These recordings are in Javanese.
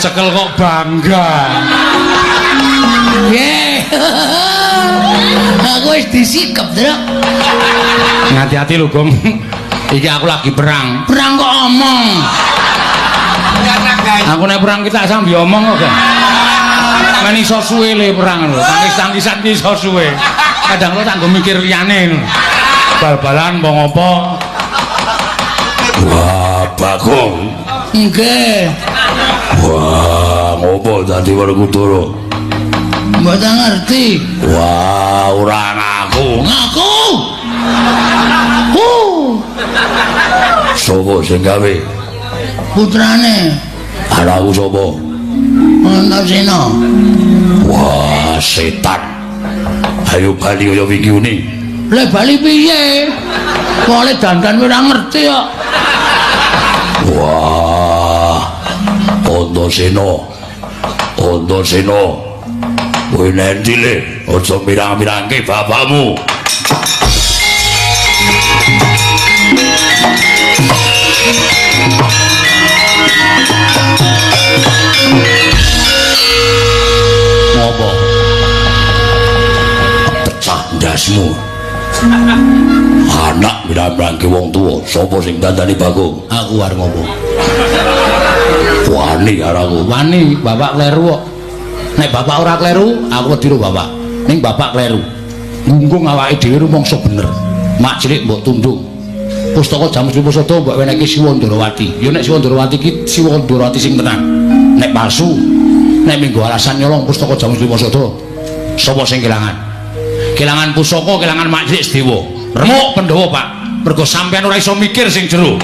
kecekel kok bangga. Ye. aku wis disikep truk Hati-hati lho, Gong. Iki aku lagi perang. perang kok omong Aku nek perang kita sambil omong kok. Men iso suwe le perang lho. Tangis-tangisan ki iso suwe. Kadang lo tak nggo mikir liyane lho. Bal-balan mbok ngopo? Wah, Bagong. nggih Wah, ngopo dadi Werkudara? mboten ngerti Wah, ora ngaku. ngaku uh Sopo sing gawe? putrane Anakku sapa? Antasena Wah, setan. Ayo bali kaya wingi uni. le bali piye Pole dandan ora ngerti kok Wah. Antasena. Antasena. Kowe nendi le? Aja mirang-mirangke bapakmu. Ngopo? Pecah ndasmu. Anak mirang-mirangke wong tuwa, sapa sing dandani Bagong? aku arep ngopo Wani karo wani bapak kleru kok. Nek bapak ora kleru aku wedi bapak. Ning bapak kleru. Ngunggung awake dhewe rumangsa bener. Mak cilik mbok tunduk. Pustaka jam 10 sada mbok weneki Siwa Ndarawati ya nek Siwa Ndarawati iki Siwa Ndarawati sing tenan nek palsu nek minggu alasan nyolong pustaka jam 10 sada sapa sing kelangan? Kelangan pusaka kelangan mak cilik Sedewa remuk Pandhawa Pak. Mergo sampean ora iso mikir sing jero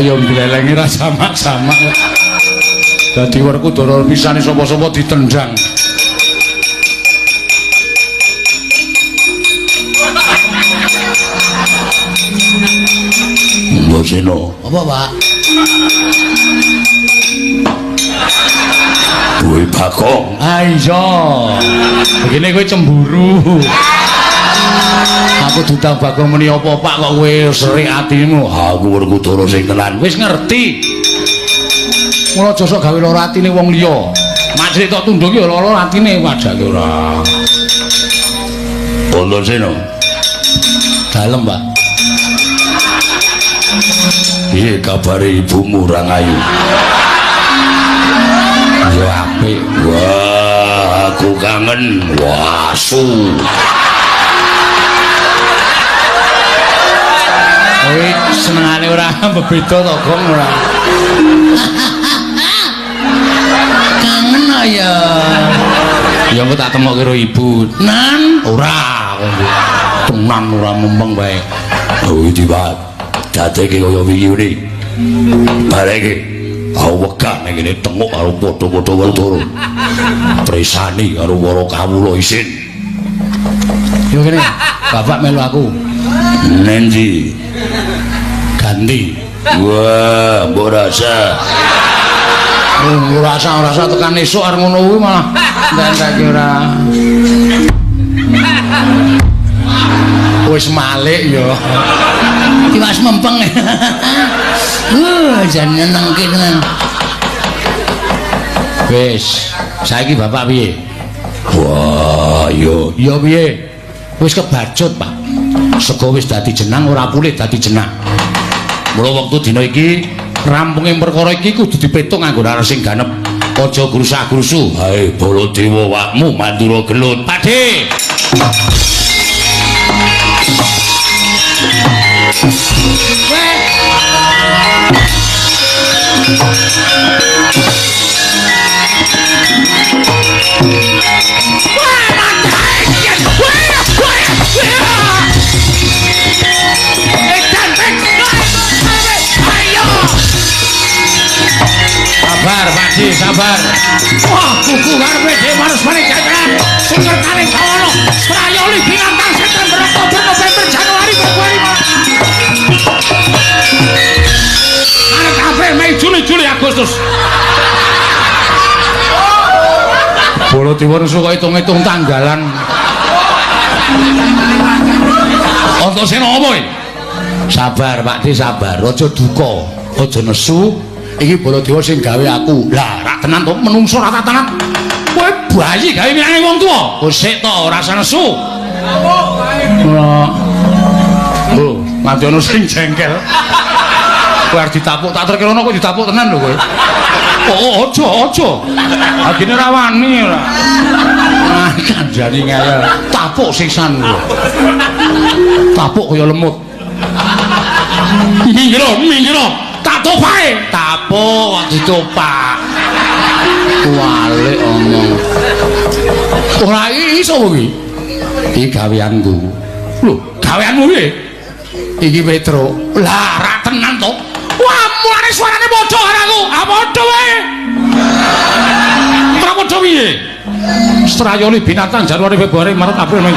kaya mblelengi ra sama-sama dadi Werkudara pisane sapa-sapa ditendang Mboseno. apa Pak Kowe Bagong. Ah iya. Begini kowe cemburu. Aku dudang bagong meni apa Pak kok kowe serik atimu. Aku Werkudara sing tenan. Wis ngerti. Mula aja sok gawe lara atine wong liya. Majri tok tunduk ya lara atine wajake ora. Mboseno. Dalem, Pak. Piye kabare ibumu Rangayu? Ya apik. Wah, aku kangen. Wasu. Kowe senengane ora bebeda to, Gong ora. Kangen ya. Ya engko tak temok karo ibu. Nan, ora. Tenan ora mempeng bae. Oh, iki Pak. Dadeke kaya wingi uni. Bareke aku wegah ning kene tengok karo padha-padha Werkudara. Tresani karo para kawula isin. Yo kene, bapak melu aku. Nendi? Ganti. Wah, mbok rasa. Ora usah ora usah tekan esuk arep ngono kuwi malah entek ora. Wis malik yo. Iki Mas mempeng. Uh, jan nyenengke tenan. Wis, saiki bapak piye? Wah, yo. Ya piye? Wis kebacut, Pak. Sego wis dadi jenang ora kulit dadi jenang. Mula wektu dina iki rampunge perkara iki kudu dipetung nganggo lara sing ganep. Aja grusak-grusu. Hai Baladewa wakmu Mandura gelut. Pakde. Weh, Sabar. Wah, kuku karepe dhewe marus maning jajaran. Sungker kaling kawono. Prayoli binatang September, Oktober, November, Januari, Februari. Maret, April, Mei, Juli, Juli, Agustus. Bolo diwon suka hitung-hitung tanggalan. Untuk sing iki? Sabar, Pak Di, sabar. Aja duka, aja nesu. Iki Baladewa sing gawe aku. Lah, rak tenan to menungso ra tenan. Kowe bayi gawe miyange wong tuwa. Oh, sik to, ora nesu. Ora. Oh, nganti ono sing jengkel. Kowe arep ditapuk, tak terkirono kok ditapuk tenan lho kowe. Oh, aja, aja. Adine ra wani ora. Ah, kanjani ngeyel. Tapuk sisan lho. Tapuk kaya lemut. Minggir, minggir. Tak topae. Tapuk kok ditopak. Walik omong. Ora iso kuwi. Iki gaweanku. Lho, gaweanmu piye? Iki Petro. Lah, ra tenan to. Wah, mulane suarane padha karo aku. Ah padha wae. Ora padha piye? Strayoli binatang Januari Februari Maret April Mei.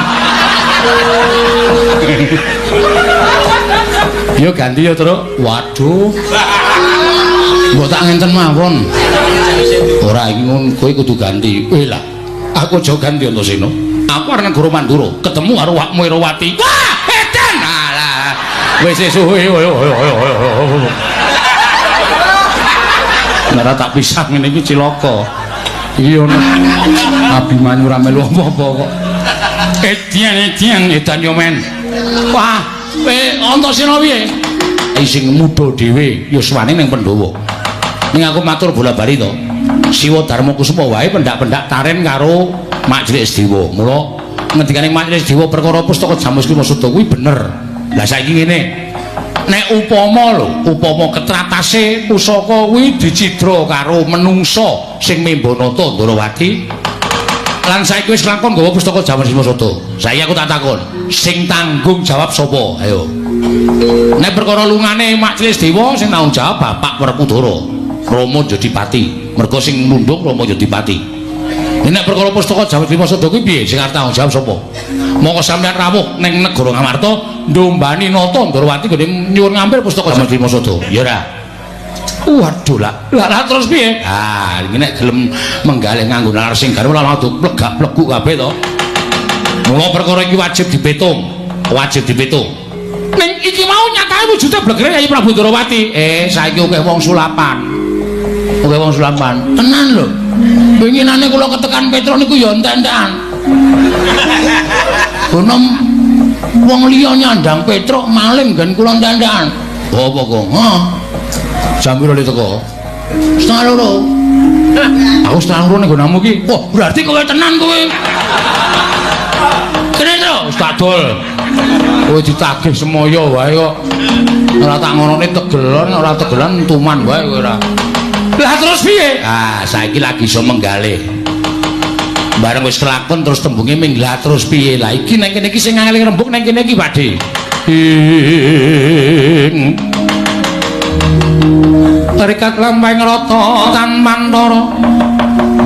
Yo ganti yo, Truk. Waduh. Mbok tak ngenten mawon. Ora iki ngono, kowe kudu ganti. Eh lah, aku aja ganti Antasena. Aku arep nang Mandura, ketemu karo Wakmu Irawati. Wah, edan. Alah, wis suwe. Ora tak pisah ngene iki cilaka. Ono Abimanyu ora melu apa-apa kok. Etian, etian, edan yo men. Wah, eh Antasena piye? Eh sing muda dhewe ya suwane ning Pandhawa. Ning aku matur bola-bali to. Siwa Darma Kusuma wae pendak-pendak taren karo Majelis Dewa. Mula ngendikane Majelis Dewa perkara pustaka Jamus Kimasudha kuwi bener. Lah saiki ngene. Nek upama lho, upama ketratase pusaka kuwi dicidra karo menungsa sing membonata Ndarawati, lan saiki wis lakon gawa pustaka Jamus Kimasudha. Saiki aku tak takon, sing tanggung jawab sapa? Ayo. Nek perkara lungane Majelis Dewa sing tanggung jawab Bapak Werkudara, Rama Jodipati. Mergo sing mundhung Rama Jodipati. Nek perkara pustaka Jamus Kimasudha kuwi piye sing arep tanggung jawab sapa? Monggo sampeyan rawuh ning negara Ngamarta ndombani nata Ndarawati gone nyuwun ngambil pustaka Jamus Kimasudha. Ya ora. Waduh lah. Lah lah terus piye? Ah, nek gelem menggalih nganggo nalar sing garwa lah adu plegak-pleguk kabeh to. Mula perkara iki wajib dipetung. Wajib dipetung. Ning iki mau nyatane wujude blegere Yayi Prabu Ndarawati. Eh, saiki akeh wong sulapan. Akeh wong sulapan. Tenan lho. Winginane kula ketekan Petro niku ya entek-entekan. Bono wong liya nyandang Petro maling gen kula entek-entekan. Apa kok? Jam piro le teko? Setengah loro. Aku setengah loro ning gonamu iki. Wah, berarti kowe tenan kowe. Kene to, wis dol. Kowe ditagih semoyo wae kok. Ora tak ngonone tegelan, ora tegelan tuman wae kowe ora. Lah terus piye? Ah, saiki lagi iso menggalih. Bareng wis kelakon terus tembunge minglah terus piye? Lah iki nang kene iki sing ngeling rembug nang kene iki, Pakde. Ing Terikat lampahing rata tan mantara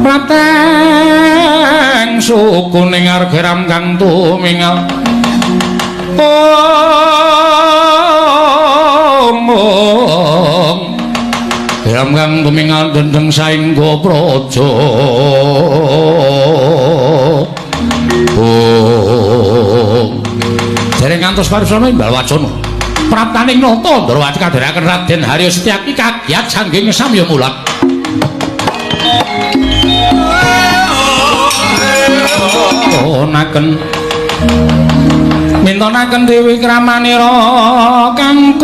Prateng suku ning argeram kang tumingal Omong. Geram kang tumingal dendeng saingga praja Oh Dereng ngantos paripurna imbal wacana Praptaning nata Ndarawati kadharaken Raden Haryo Setyaki kagiat sangging samya mulat Onaken mintonaken Dewi Kramanira kang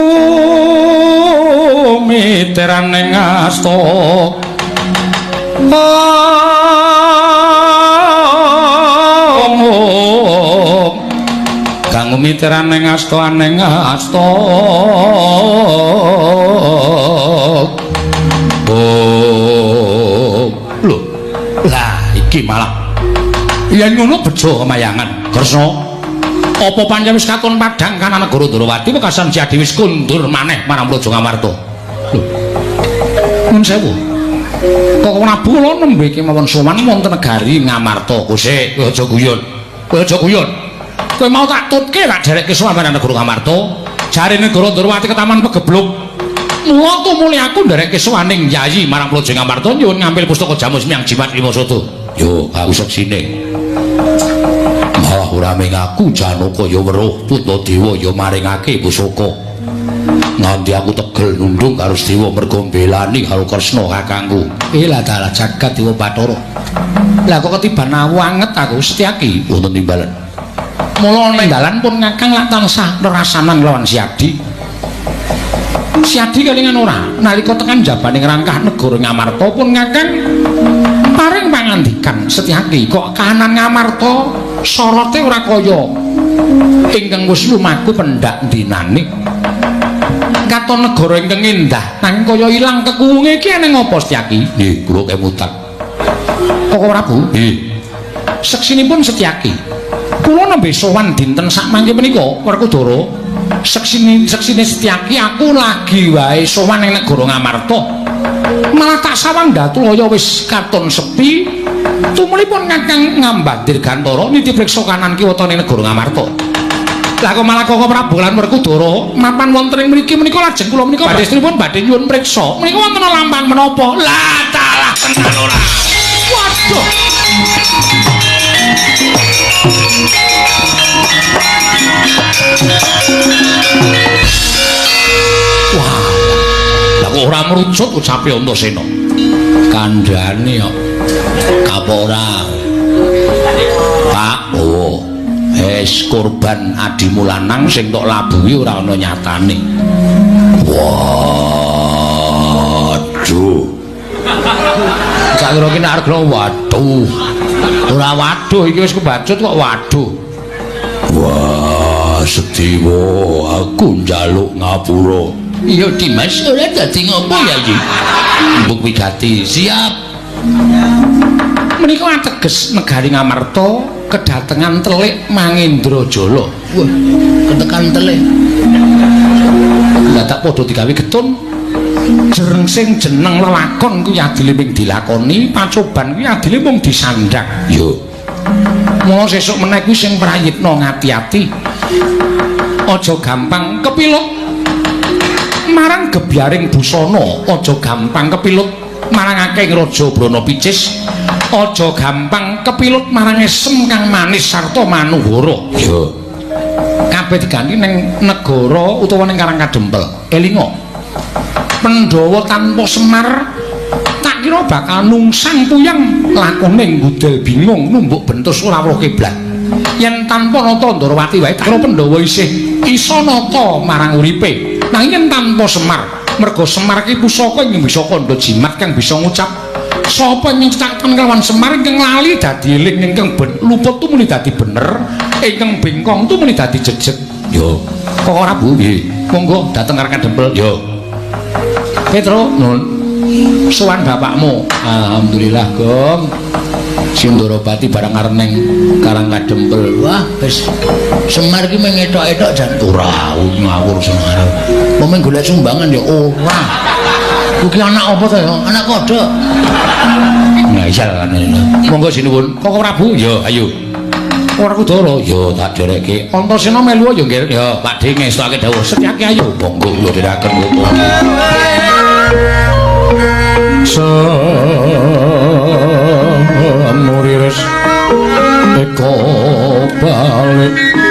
kumiteraning asta kang umiteraning asta aning asta Oh. Lho. Lah iki malah yen ngono bejo kemayangan. Kresna. Apa pancen wis katon padhang kana negara Ndrawati wekasan Jati wis kundur maneh marang Praja Ngamarta. Lho. Sewu. Kok Prabu kula nembe kemawon sowan wonten negari Ngamarta. Kusik, aja guyon. Kowe aja guyon. Kowe mau tak tutke tak derekke sowan marang negara Ngamarta. Jare negara Ndrawati ketaman pegebluk. Mula tumuli aku nderekke sowaning Yayi marang Praja Ngamarta nyuwun ngambil pustaka jamus miyang jimat Wimasata. Yo, aku seksine. Malah ora ming aku Janaka ya weruh Putadewa ya maringake pusaka. Nganti aku tegel nundung karo Dewa mergo mbelani karo Kresna kakangku. Eh lah dalah jagat Dewa Bathara. Lah kok ketiban awu anget aku Setyaki wonten timbalan. Mula ning dalan pun ngakang lak tansah rerasanan lawan Siadi. Siadi kelingan ora nalika tekan jabaning rangkah negara Ngamarta pun ngakang paring pangandikan Setyaki kok kahanan Ngamarta sorote ora kaya. Ingkang wis lumaku pendak dinane katon negara ingkang endah nanging kaya ilang kekuwunge iki ana ngopo Setyaki nggih kula kemutan Koko Prabu nggih. Seksinipun Setyaki kula nembe sowan dinten sak mangke menika Werkudara. Seksine seksine Setyaki aku lagi wae sowan ning negara Ngamarta. Malah tak sawang datulaya wis katon sepi. Tumulipun Kakang Ngambandir Gantara niti priksa kanan kiwa tane negara Ngamarta. Lah kok malah Koko Prabu lan Werkudara? Mapan wonten ing mriki menika lajeng kula menika badhe stripun badhe nyuwun priksa. Menika wonten lambang menapa? Lah talah tenan Merucut ucape Antasena. Kandhane kok kapora. Pak, oh. Es korban adimu lanang sing tok labuhi ora ana nyatane. Waduh. Sakira ki nek waduh. Ora waduh iki wis kebacut kok waduh. Wah, Setiwa, aku njaluk ngapura. Iya, Dimas, ora dadi ngopo ya iki? Mbok wigati, siap. Menika ateges negari Ngamarta kedatengan telik Mangindrajala. Wah, ketekan telik. Lah tak padha digawe getun. Jereng sing jeneng lelakon kuwi adile ming dilakoni, pacoban kuwi adile mung disandak. Yo. Mula sesuk meneh kuwi sing prayitna ngati-ati. Aja gampang kepilut marang gebyaring busana, aja gampang kepilut marang akeh raja Brana Picis. Aja gampang kepilut marang esem kang manis sarta manuhara. Yo. Kabeh diganti ning negara utawa ning Karang Kadempel. Elinga. Pandhawa tanpa Semar tak kira bakal nungsang puyeng lakone ngudel bingung numbuk bentus ora weruh kiblat yen tanpa nata Ndrawati wae tak kira Pandhawa isih isa nata marang uripe yen tanpa Semar merga Semar ki pusaka ing bisa kandha jimat kang bisa ngucap sapa cetakan kelawan Semar ingkang lali dadi eling ingkang ben luput tu muni dadi bener ingkang bengkong tu muni dadi jejet. Yo kok ora Bu? Nggih. Monggo dateng Karang Kadempel. Yo. Petro nun. Sowan bapakmu. Alhamdulillah gong Sindorobati barang areneng Karang Kadempel wah wis Semar ki mengetok-etok jan ora ngawur Semar mau meng golek sumbangan ya ora Kuwi anak apa to ya? Anak kodok. Nah, iya kan ini. Monggo sinuwun. Kok Prabu? Ya, ayo. Ora kudoro. Ya, tak derekke. Antasena melu ya, nggih. Ya, Pak De ngestake dawuh. Setyake ayo. Monggo kula Anuriris Eko Balik